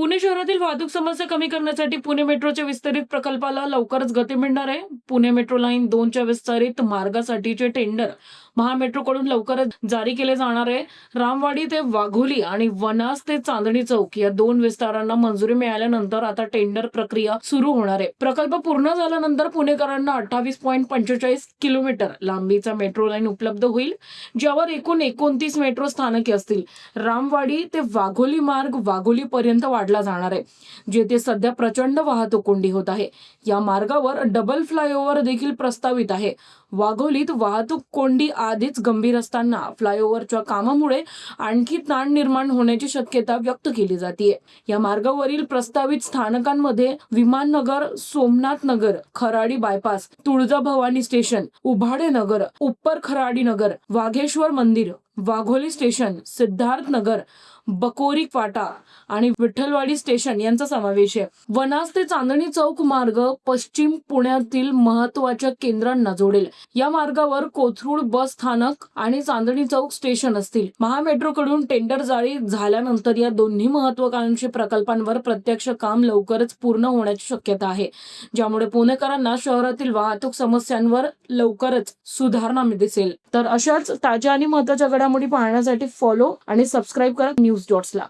पुणे शहरातील वाहतूक समस्या कमी करण्यासाठी पुणे मेट्रोच्या विस्तारित प्रकल्पाला लवकरच गती मिळणार आहे. पुणे मेट्रो लाईन दोनच्या विस्तारित मार्गासाठीचे टेंडर महामेट्रोकडून लवकरच जारी केले जाणार आहे. रामवाडी ते वाघोली आणि वनास ते चांदणी चौक या दोन विस्तारांना मंजुरी मिळाल्यानंतर आता टेंडर प्रक्रिया सुरू होणार आहे. प्रकल्प पूर्ण झाल्यानंतर पुणेकरांना अठ्ठावीस पॉईंट पंचेचाळीस किलोमीटर लांबीचा मेट्रो लाईन उपलब्ध होईल ज्यावर एकूण एकोणतीस मेट्रो स्थानके असतील. रामवाडी ते वाघोली मार्ग वाघोली पर्यंत वाढला जाणार आहे जेथे सध्या प्रचंड वाहतूक कोंडी होत आहे. या मार्गावर डबल फ्लायओव्हर देखील प्रस्तावित आहे. वाघोलीत वाहतूक कोंडी आधीच गंभीर असताना फ्लायओव्हरच्या कामामुळे आणखी ताण निर्माण होण्याची शक्यता व्यक्त केली जाते या मार्गावरील प्रस्तावित स्थानकांमध्ये Viman Nagar Somnath Nagar Kharadi bypass Tuljabhavani station Ubhade Nagar upper Kharadi Nagar Wagheshwar Mandir Wagholi station Siddharth Nagar Bakori Phata आणि विठ्ठलवाडी स्टेशन यांचा समावेश आहे. वनास ते चांदणी चौक मार्ग पश्चिम पुण्यातील महत्त्वाच्या केंद्रांना जोडेल. या मार्गावर कोथरूड बस स्थानक आणि चांदणी चौक स्टेशन असतील. महामेट्रो कडून टेंडर जारी झाल्यानंतर या दोन्ही महत्वाकांक्षी प्रकल्पांवर प्रत्यक्ष काम लवकरच पूर्ण होण्याची शक्यता आहे. ज्यामुळे पुणेकरांना शहरातील वाहतूक समस्यांवर लवकरच सुधारणा दिसेल तर अशाच ताज्या आणि महत्त्वाच्या घडामोडी पाहण्यासाठी फॉलो आणि सबस्क्राईब करा न्यूज डॉट्सला